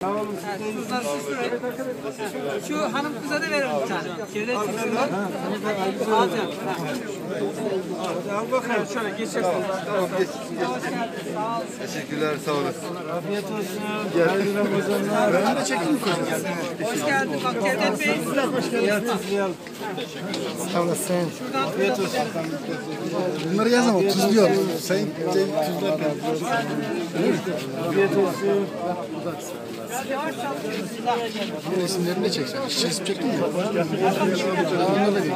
Tuzlar susturun. Şu hanım kıza da verin bir tane. Şöyle çıksınlar. Alacağım. Al bakalım şöyle geçelim. Teşekkürler sağ olasın. Afiyet olsun. Hayırlı Ramazanlar. Ben de çektim mi Hoş geldin bak Cevdet Bey. Sağ olasın. Afiyet olsun. Bunları yazma o tuzluyor. Sayın tuzlar. Afiyet olsun. Bu resimlerini de çekeceğim. Hiç resim çektin mi? Onları da değil.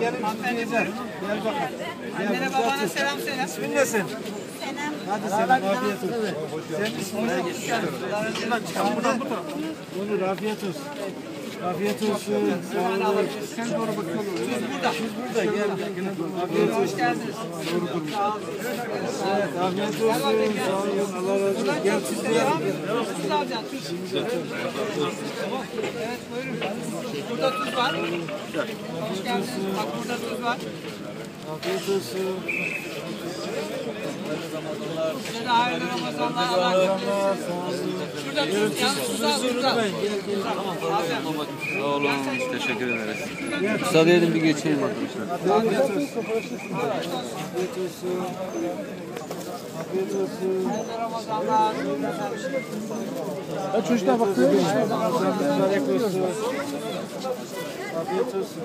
Gel. Annene babana selam söyle. İsmin ne senin? Hadi senin afiyet olsun. Senin ismin ne? Buradan bu tarafa. Olur afiyet olsun. Afiyet olsun. Sağ olun. Sen doğru bakalım. Burada. Burada gel. Afiyet Hoş olsun. geldiniz. Sağ olun. Evet, afiyet olsun. Sağ olun. Allah razı olsun. Gel siz de Devam. Tuz alacaksın. Tuz. Evet buyurun. Burada tuz var. Hoş geldiniz. Bak burada tuz var. Afiyet olsun. Size de hayırlı Ramazanlar. Allah. Şurada tuz. Yalnız. Alacağım. Sağ olun. Teşekkür ederiz. Müsaade edin bir geçeyim arkadaşlar. Afiyet olsun. Afiyet olsun. Afiyet. Hayırlı Ramazanlar. Ya çocuklar bakıyor. Mübarek olsun. Afiyet olsun.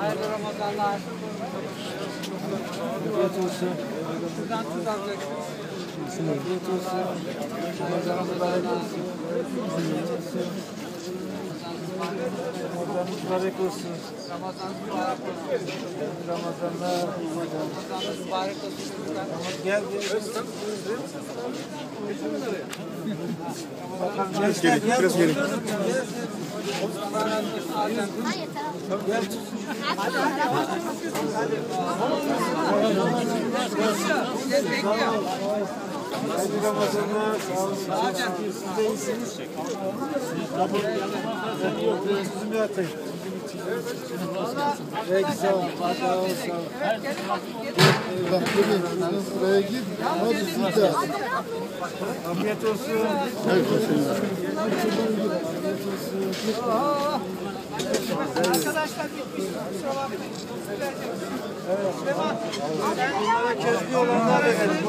Hayırlı Ramazanlar. Afiyet olsun. Buradan tuz alacaksın. Afiyet olsun. Ramazan mübarek olsun. Ramazan mübarek olsun. Ramazan mübarek olsun. Ramazanlar. Ramazan mübarek olsun. Gel gel. Bakalım gençler gel. Biraz gelin. Hayırlı Ramazanlar. Sağ olun. Siz de iyisiniz. Ben yok. Ben tuzumu atayım. Peki sağ ol. Sağ ol. Sağ ol. Bak bebeğim sen buraya git. Hadi siz de. Afiyet olsun. Arkadaşlar bitmiş. Kusura bakmayın. Bunlara közlü olanlar verelim.